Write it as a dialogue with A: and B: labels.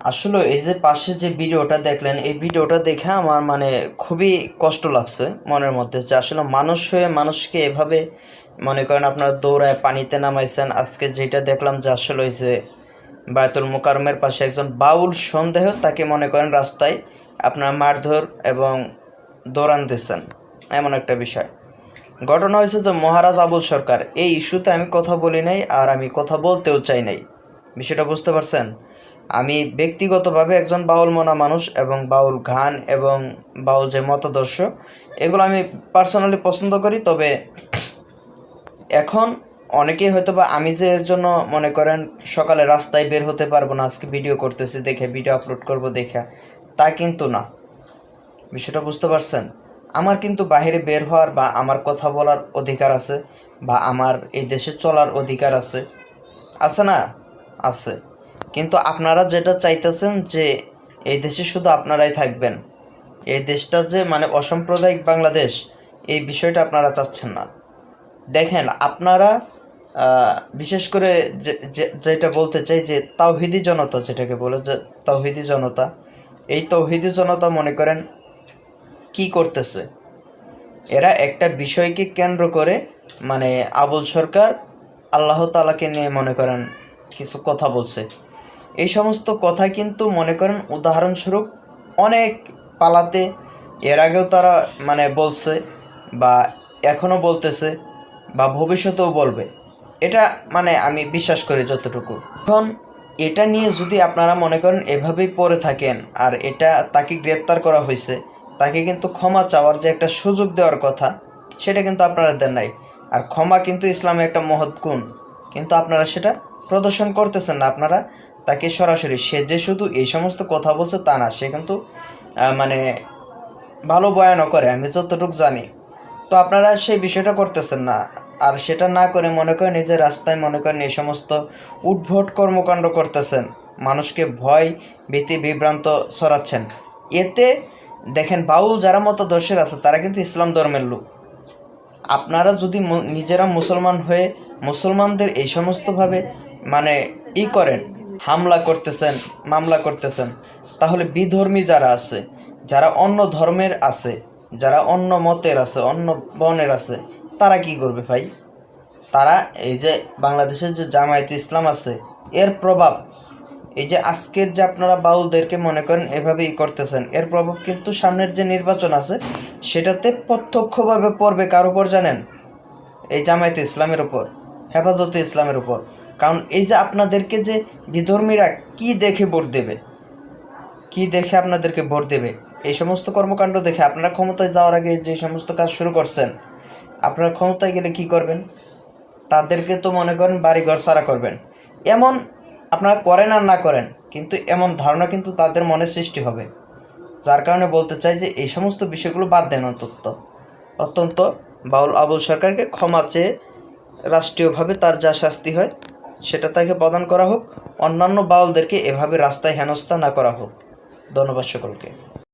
A: আসলে এই যে পাশে যে ভিডিওটা দেখলেন, এই ভিডিওটা দেখে আমার মানে খুবই কষ্ট লাগছে মনের মধ্যে যে আসলে মানুষ হয়ে মানুষকে এভাবে মনে করেন আপনারা দৌড়ায় পানিতে নামাইছেন। আজকে যেটা দেখলাম যে আসলে ওই যে বায়তুল মুকারমের পাশে একজন বাউল সন্দেহ তাকে মনে করেন রাস্তায় আপনারা মারধর এবং দৌড়ান দিচ্ছেন। এমন একটা বিষয়। ঘটনা হয়েছে যে মহারাজ আবুল সরকার, এই ইস্যুতে আমি কথা বলি নাই আর আমি কথা বলতেও চাই নাই। বিষয়টা বুঝতে পারছেন? আমি ব্যক্তিগতভাবে একজন বাউল মনা মানুষ এবং বাউল গান এবং বাউল যে মতাদর্শ, এগুলো আমি পার্সোনালি পছন্দ করি। তবে এখন অনেকেই হয়তো বা আমি যে এর জন্য মনে করেন সকালে রাস্তায় বের হতে পারব না, আজকে ভিডিও করতেছি, দেখে ভিডিও আপলোড করব দেখে। তা কিন্তু না। বিষয়টা বুঝতে পারছেন? আমার কিন্তু বাইরে বের হওয়ার বা আমার কথা বলার অধিকার আছে বা আমার এই দেশে চলার অধিকার আছে। আছে না? আছে। কিন্তু আপনারা যেটা চাইতেছেন যে এই দেশে শুধু আপনারাই থাকবেন। এই দেশটা যে মানে অসাম্প্রদায়িক বাংলাদেশ, এই বিষয়টা আপনারা চাচ্ছেন না। দেখেন, আপনারা বিশেষ করে যেটা বলতে চাই যে তাওহিদি জনতা যেটাকে বলে, যে তাওহিদি জনতা, এই তৌহিদি জনতা মনে করেন কি করতেছে? এরা একটা বিষয়কে কেন্দ্র করে মানে আবুল সরকার আল্লাহ তালাকে নিয়ে মনে করেন কিছু কথা বলছে। এই সমস্ত কথা কিন্তু মনে করেন উদাহরণস্বরূপ অনেক পালাতে এর আগেও তারা মানে বলছে বা এখনও বলতেছে বা ভবিষ্যতেও বলবে। এটা মানে আমি বিশ্বাস করি যতটুকু। এখন এটা নিয়ে যদি আপনারা মনে করেন এভাবেই পড়ে থাকেন আর এটা তাকে গ্রেপ্তার করা হয়েছে, তাকে কিন্তু ক্ষমা চাওয়ার যে একটা সুযোগ দেওয়ার কথা, সেটা কিন্তু আপনারা দেন নাই। আর ক্ষমা কিন্তু ইসলামে একটা মহৎ গুণ। কিন্তু আপনারা সেটা প্রদর্শন করতেছেন না। আপনারা তাকে সরাসরি, সে যে শুধু এই সমস্ত কথা বলছে তা না, সে কিন্তু মানে ভালো বয়ানও করে, আমি যতটুকু জানি। তো আপনারা সেই বিষয়টা করতেছেন না। আর সেটা না করে মনে করেন নিজের রাস্তায় মনে করেন এই সমস্ত উদ্ভট কর্মকাণ্ড করতেছেন। মানুষকে ভয়, ভীতি, বিভ্রান্ত ছড়াচ্ছেন। এতে দেখেন, বাউল যারা মতো মতদর্শের আছে, তারা কিন্তু ইসলাম ধর্মের লোক। আপনারা যদি নিজেরা মুসলমান হয়ে মুসলমানদের এই সমস্তভাবে মানে ই করেন হামলা করতেছেন, মামলা করতেছেন, তাহলে বিধর্মী যারা আছে, যারা অন্য ধর্মের আছে, যারা অন্য মতের আছে, অন্য বর্ণের আছে, তারা কি করবে ভাই? তারা এই যে বাংলাদেশের যে জামায়াত ইসলাম আছে, এর প্রভাব, এই যে আজকের যে আপনারা বাউলদেরকে মনে করেন এভাবেই করতেছেন, এর প্রভাব কিন্তু সামনের যে নির্বাচন আছে, সেটাতে প্রত্যক্ষভাবে পড়বে কার উপর জানেন? এই জামায়াতে ইসলামের উপর, হেফাজতে ইসলামের উপর। কারণ এই যে আপনাদেরকে যে বিধর্মীরা কি দেখে ভোট দেবে? কি দেখে আপনাদেরকে ভোট দেবে? এই সমস্ত কর্মকাণ্ড দেখে আপনারা ক্ষমতায় যাওয়ার আগে যে সমস্ত কাজ শুরু করছেন, আপনারা ক্ষমতায় গেলে কি করবেন? তাদেরকে তো মনে করেন বাড়িঘর সারা করবেন। এমন আপনারা করেন আর না করেন, কিন্তু এমন ধারণা কিন্তু তাদের মনে সৃষ্টি হবে। যার কারণে বলতে চাই যে এই সমস্ত বিষয়গুলো বাদ দেন অন্তত। অত্যন্ত বাউল আবুল সরকারকে ক্ষমা চেয়ে রাষ্ট্রীয়ভাবে তার যা শাস্তি হয় সেটা তাকে প্রদান করা হোক। অন্যান্য বাউলদেরকে এভাবে রাস্তায় হেনস্থা না করা হোক। ধন্যবাদ সকলকে।